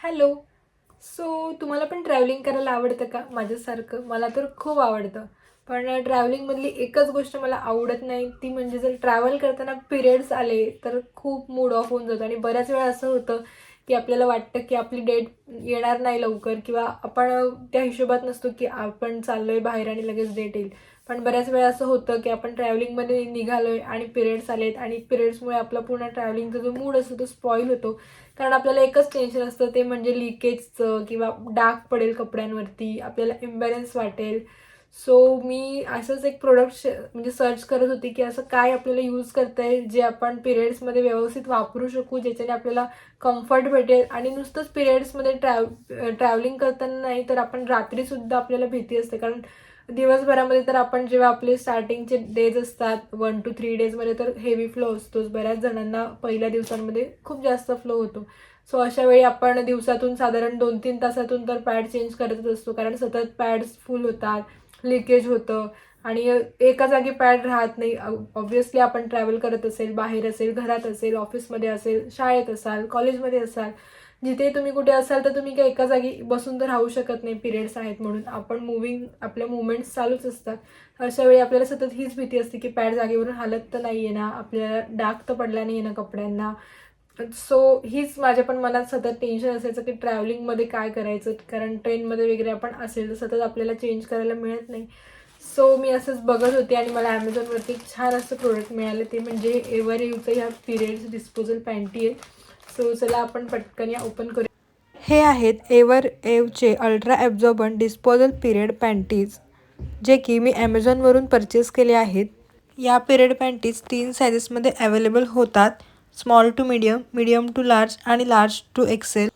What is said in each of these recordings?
Hello. So तुम्हाला पण travelling करायला आवडतं का? माझ्यासारखं. मला तर खूप आवडतं. पण ट्रॅव्हलिंगमधली एकच गोष्ट मला आवडत नाही ती म्हणजे जर ट्रॅव्हल करताना पिरियड्स आले तर खूप मूड ऑफ होऊन जातो. आणि बऱ्याच वेळा असं होतं की आपल्याला वाटतं की आपली डेट येणार नाही लवकर किंवा आपण त्या हिशोबात नसतो की आपण चाललो आहे बाहेर आणि लगेच डेट येईल. पण बऱ्याच वेळा असं होतं की आपण ट्रॅव्हलिंगमध्ये निघालो आहे आणि पिरियड्स आलेत आणि पिरियड्समुळे आपला पूर्ण ट्रॅव्हलिंगचा जो मूड असतो तो स्पॉईल होतो. कारण आपल्याला एकच टेन्शन असतं ते म्हणजे लिकेजचं किंवा डाग पडेल कपड्यांवरती आपल्याला इम्बॅलन्स वाटेल. सो मी असंच एक प्रोडक्ट म्हणजे सर्च करत होती की असं काय आपल्याला यूज करता येईल जे आपण पिरियड्समध्ये व्यवस्थित वापरू शकू ज्याच्याने आपल्याला कम्फर्ट भेटेल. आणि नुसतंच पिरियड्समध्ये ट्रॅव ट्रॅव्हलिंग करताना नाही तर आपण रात्रीसुद्धा आपल्याला भीती असते. कारण दिवसभरामध्ये तर आपण जेव्हा आपले स्टार्टिंगचे डेज असतात वन टू थ्री डेजमध्ये तर हेवी फ्लो असतोच. बऱ्याच जणांना पहिल्या दिवसांमध्ये खूप जास्त फ्लो होतो. सो अशा वेळी आपण दिवसातून साधारण दोन तीन तासातून तर पॅड चेंज करतच असतो. कारण सतत पॅड्स फुल होतात. लिकेज होतं. आणि एका जागी पॅड राहत नाही. ऑब्व्हियसली आपण ट्रॅव्हल करत असेल बाहेर असेल घरात असेल ऑफिसमध्ये असेल शाळेत असाल कॉलेजमध्ये असाल जिथे तुम्ही कुठे असाल तर तुम्ही काही एका जागी बसून तर राहू शकत नाही. पिरियड्स आहेत म्हणून. आपण मुव्हिंग आपल्या मुवमेंट्स चालूच असतात. अशा वेळी आपल्याला सतत हीच भीती असते की पॅड जागेवरून हालत तर नाही आहे ना. आपल्याला डाग तर पडला नाही आहे ना कपड्यांना. सो हीच माझ्या पण मनात सतत टेन्शन असायचं की ट्रॅव्हलिंगमध्ये काय करायचं? कारण ट्रेनमध्ये वगैरे आपण असेल तर सतत आपल्याला चेंज करायला मिळत नाही. सो मी असंच बघत होते आणि मला ॲमेझॉनवरती छान असं प्रोडक्ट मिळालं. ते म्हणजे एव्हर यूचं ह्या पिरियड्स डिस्पोजल पॅन्टी आहे. सो चला आपण पटकन या ओपन करू. हे आहेत ever एवचे ultra absorbent disposal period panties जे की मी ॲमेझॉनवरून परचेस केले आहेत. या पिरियड पॅन्टीज तीन सायझेसमध्ये अवेलेबल होतात. Small to medium medium to large आणि लार्ज टू एक्सेल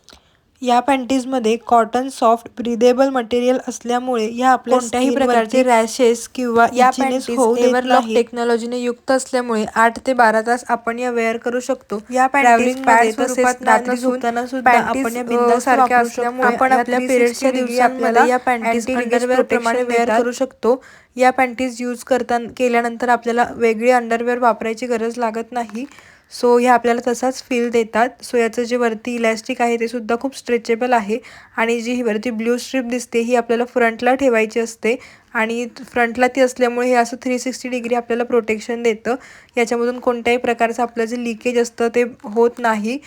या पॅन्टीजमध्ये कॉटन सॉफ्ट ब्रिदेबल मटेरियल असल्यामुळे या आपल्या कोणत्याही प्रकारचे रॅशेस किंवा या पॅन्टीज टेक्नॉलॉजीने युक्त असल्यामुळे आठ ते बारा तास आपण या वेअर करू शकतो. या आपण आपल्या पिरियडच्या दिवशी आपल्याला या पॅन्टीज अंडरवेअर प्रमाणे वेअर करू शकतो. या पॅन्टीज यूज करता केल्यानंतर आपल्याला वेगळी अंडरवेअर वापरायची गरज लागत नाही. सो ह्या आपल्याला तसाच फील देतात. सो याचं जे वरती इलॅस्टिक आहे ते सुद्धा खूप स्ट्रेचेबल आहे. आणि जी ही वरती ब्ल्यू स्ट्रीप दिसते ही आपल्याला फ्रंटला ठेवायची असते. आणि फ्रंटला ती असल्यामुळे हे असं थ्री सिक्स्टी डिग्री आपल्याला प्रोटेक्शन देतं. याच्यामधून कोणत्याही प्रकारचं आपलं जे लिकेज असतं ते होत नाही.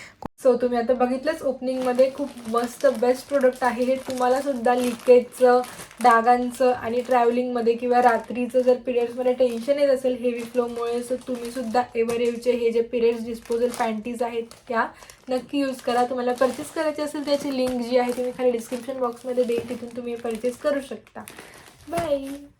सो तुम्ही आता बघितलंच ओपनिंगमध्ये खूप मस्त बेस्ट प्रोडक्ट आहे. हे तुम्हाला सुद्धा लिकेजचं डागांचं आणि ट्रॅव्हलिंगमध्ये किंवा रात्रीचं जर पिरियड्समध्ये टेन्शन येत असेल हेवी फ्लोमुळे सो तुम्हीसुद्धा एव्हरेवचे हे जे पिरियड्स डिस्पोजल पॅन्टीज आहेत त्या नक्की यूज करा. तुम्हाला परचेस करायची असेल त्याची लिंक जी आहे ती मी खाली डिस्क्रिप्शन बॉक्समध्ये देईल. तिथून तुम्ही परचेस करू शकता. Bye.